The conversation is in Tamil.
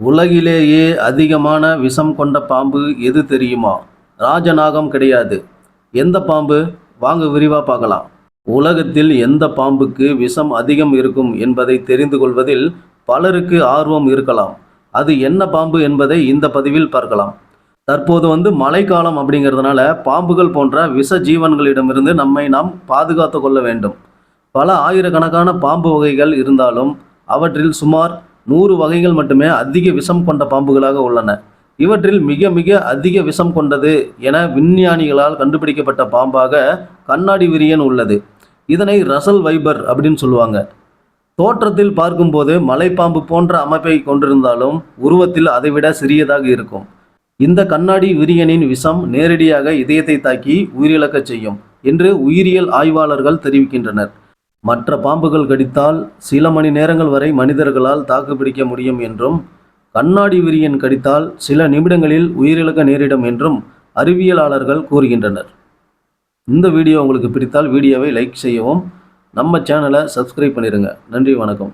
உலகிலேயே அதிகமான விஷம் கொண்ட பாம்பு எது தெரியுமா? ராஜநாகம் கிடையாது. எந்த பாம்பு? வாங்க விரிவாக பார்க்கலாம். உலகத்தில் எந்த பாம்புக்கு விஷம் அதிகம் இருக்கும் என்பதை தெரிந்து கொள்வதில் பலருக்கு ஆர்வம் இருக்கலாம். அது என்ன பாம்பு என்பதை இந்த பதிவில் பார்க்கலாம். தற்போது வந்து மழைக்காலம் அப்படிங்கிறதுனால பாம்புகள் போன்ற விஷ ஜீவன்களிடமிருந்து நம்மை நாம் பாதுகாத்து கொள்ள வேண்டும். பல ஆயிரக்கணக்கான பாம்பு வகைகள் இருந்தாலும் அவற்றில் சுமார் நூறு வகைகள் மட்டுமே அதிக விஷம் கொண்ட பாம்புகளாக உள்ளன. இவற்றில் மிக மிக அதிக விஷம் கொண்டது என விஞ்ஞானிகளால் கண்டுபிடிக்கப்பட்ட பாம்பாக கண்ணாடி விரியன் உள்ளது. இதனை ரசல் வைபர் அப்படின்னு சொல்லுவாங்க. தோற்றத்தில் பார்க்கும்போது மலைப்பாம்பு போன்ற அமைப்பை கொண்டிருந்தாலும் உருவத்தில் அதைவிட சிறியதாக இருக்கும். இந்த கண்ணாடி விரியனின் விஷம் நேரடியாக இதயத்தை தாக்கி உயிரிழக்கச் செய்யும் என்று உயிரியல் ஆய்வாளர்கள் தெரிவிக்கின்றனர். மற்ற பாம்புகள் கடித்தால் சில மணி நேரங்கள் வரை மனிதர்களால் தாக்குப்பிடிக்க முடியும் என்றும் கண்ணாடி விரியன் கடித்தால் சில நிமிடங்களில் உயிரிழக்க நேரிடும் என்றும் அறிவியலாளர்கள் கூறுகின்றனர். இந்த வீடியோ உங்களுக்கு பிடித்தால் வீடியோவை லைக் செய்யவும் நம்ம சேனலை சப்ஸ்கிரைப் பண்ணிடுங்க நன்றி வணக்கம்.